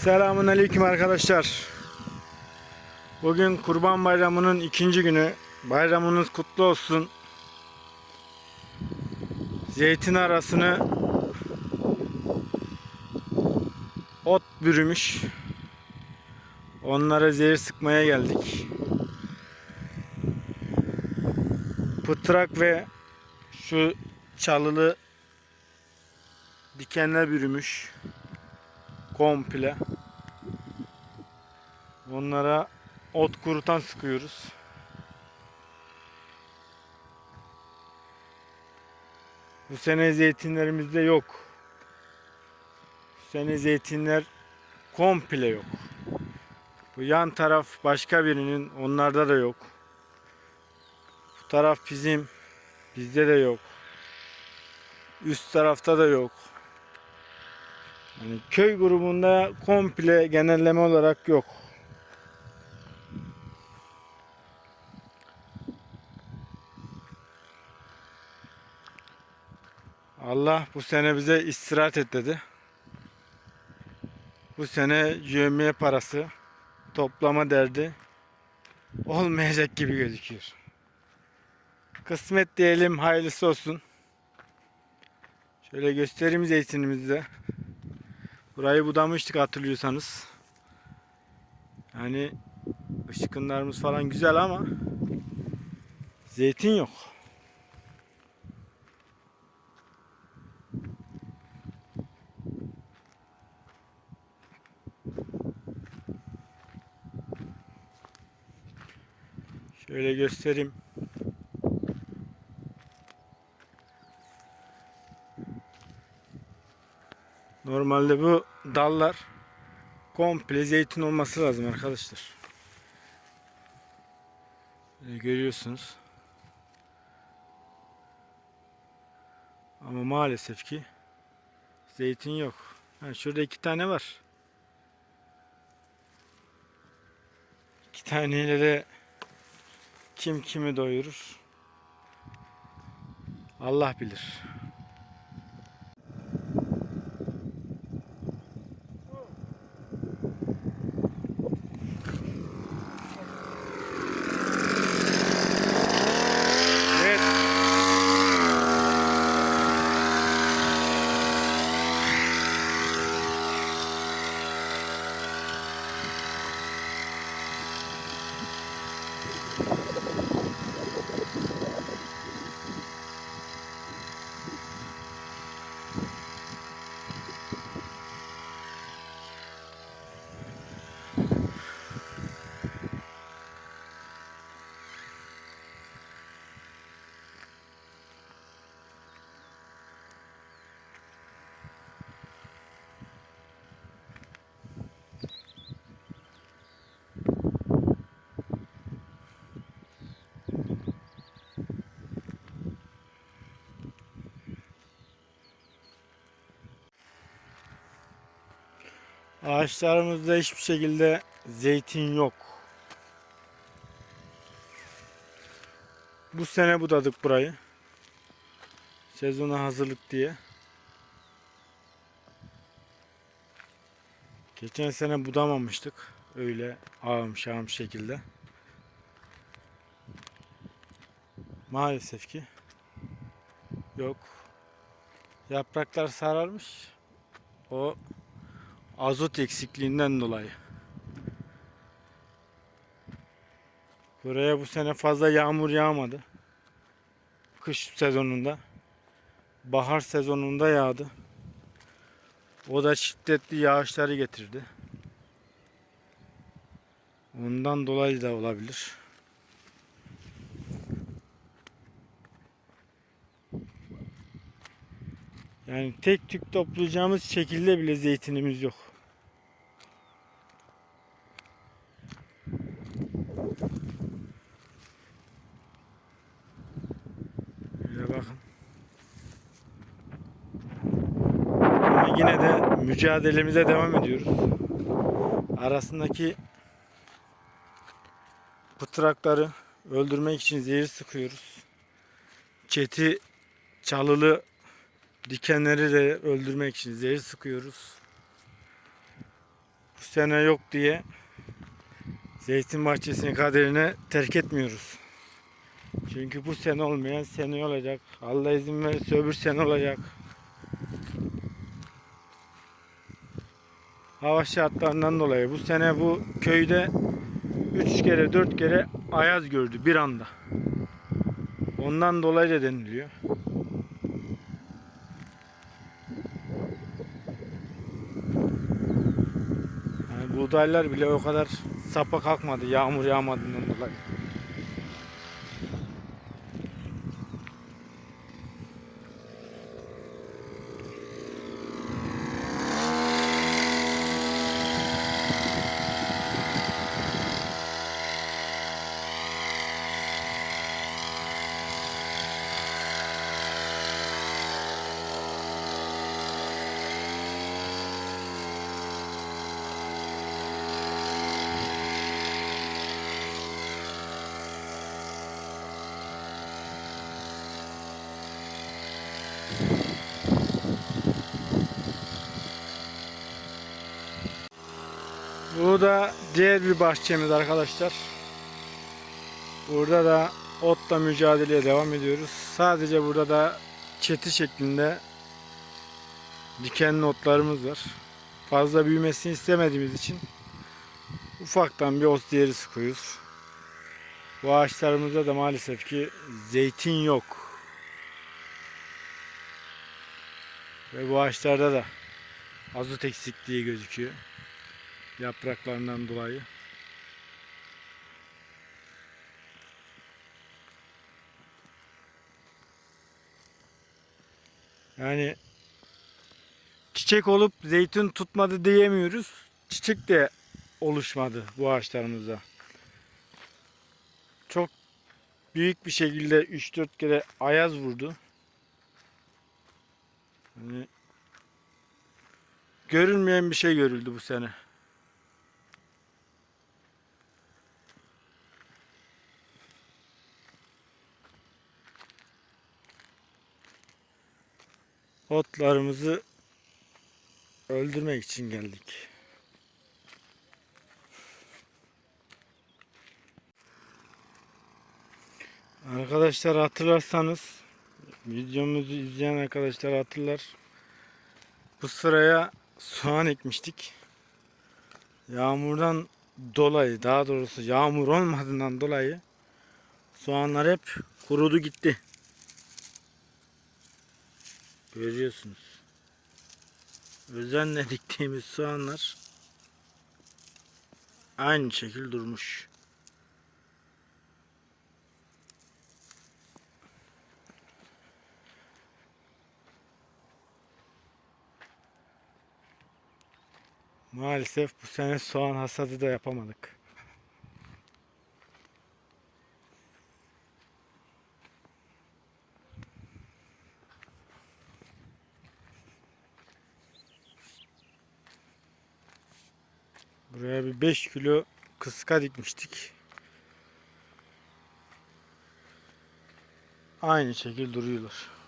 Selamun Aleyküm arkadaşlar. Bugün Kurban Bayramı'nın ikinci günü. Bayramınız kutlu olsun. Zeytin arasını ot bürümüş. Onlara zehir sıkmaya geldik. Pıtrak ve şu çalılı dikenler bürümüş komple. Onlara ot kurutan sıkıyoruz. Bu sene zeytinlerimizde yok. Bu sene zeytinler komple yok. Bu yan taraf başka birinin, onlarda da yok. Bu taraf bizim, bizde de yok. Üst tarafta da yok. Yani köy grubunda komple genelleme olarak yok. Allah bu sene bize istirahat et dedi. Bu sene yövmiye parası toplama derdi olmayacak gibi gözüküyor. Kısmet diyelim hayırlısı olsun. Şöyle göstereyim zeytinimizi de. Burayı budamıştık hatırlıyorsanız. Yani ışıklarımız falan güzel ama zeytin yok. Şöyle göstereyim. Normalde bu dallar komple zeytin olması lazım arkadaşlar. Böyle görüyorsunuz. Ama maalesef ki zeytin yok. Ha, şurada iki tane var. İki taneyle de kim kimi doyurur? Allah bilir. Ağaçlarımızda hiçbir şekilde zeytin yok. Bu sene budadık burayı. Sezona hazırlık diye. Geçen sene budamamıştık. Öyle ağım şağım şekilde. Maalesef ki yok. Yapraklar sararmış. O azot eksikliğinden dolayı. Buraya bu sene fazla yağmur yağmadı. Kış sezonunda. Bahar sezonunda yağdı. O da şiddetli yağışları getirdi. Ondan dolayı da olabilir. Yani tek tük toplayacağımız şekilde bile zeytinimiz yok. Şöyle bakın. Ama yine de mücadelemize devam ediyoruz. Arasındaki pıtrakları öldürmek için zehir sıkıyoruz. Çeti çalılı dikenleri de öldürmek için zehir sıkıyoruz. bu sene yok diye zeytin bahçesinin kaderine terk etmiyoruz. Çünkü bu sene olmayan sene olacak. Allah izin verirse öbür sene olacak. Hava şartlarından dolayı bu sene bu köyde 3 kere 4 kere ayaz gördü bir anda. Ondan dolayı da deniliyor. Yani buğdaylar bile o kadar sapa kalkmadı yağmur yağmadığından dolayı. Bu da diğer bir bahçemiz arkadaşlar. Burada da otla mücadeleye devam ediyoruz. Sadece burada da çeti şeklinde dikenli otlarımız var. Fazla büyümesini istemediğimiz için ufaktan bir ot diğeri sıkıyoruz. Bu ağaçlarımızda da maalesef ki zeytin yok. Ve bu ağaçlarda da azot eksikliği gözüküyor yapraklarından dolayı. Yani çiçek olup zeytin tutmadı diyemiyoruz. Çiçek de oluşmadı bu ağaçlarımızda. Çok büyük bir şekilde 3-4 kere ayaz vurdu. Yani görülmeyen bir şey görüldü bu sene. Otlarımızı öldürmek için geldik. Arkadaşlar hatırlarsanız videomuzu izleyen arkadaşlar hatırlar. Bu sıraya soğan ekmiştik. Yağmurdan dolayı daha doğrusu yağmur olmadığından dolayı soğanlar hep kurudu gitti. Görüyorsunuz. Özenle diktiğimiz soğanlar aynı şekil durmuş. Maalesef bu sene soğan hasadı da yapamadık. Buraya bir 5 kilo kıska dikmiştik. Aynı şekil duruyorlar.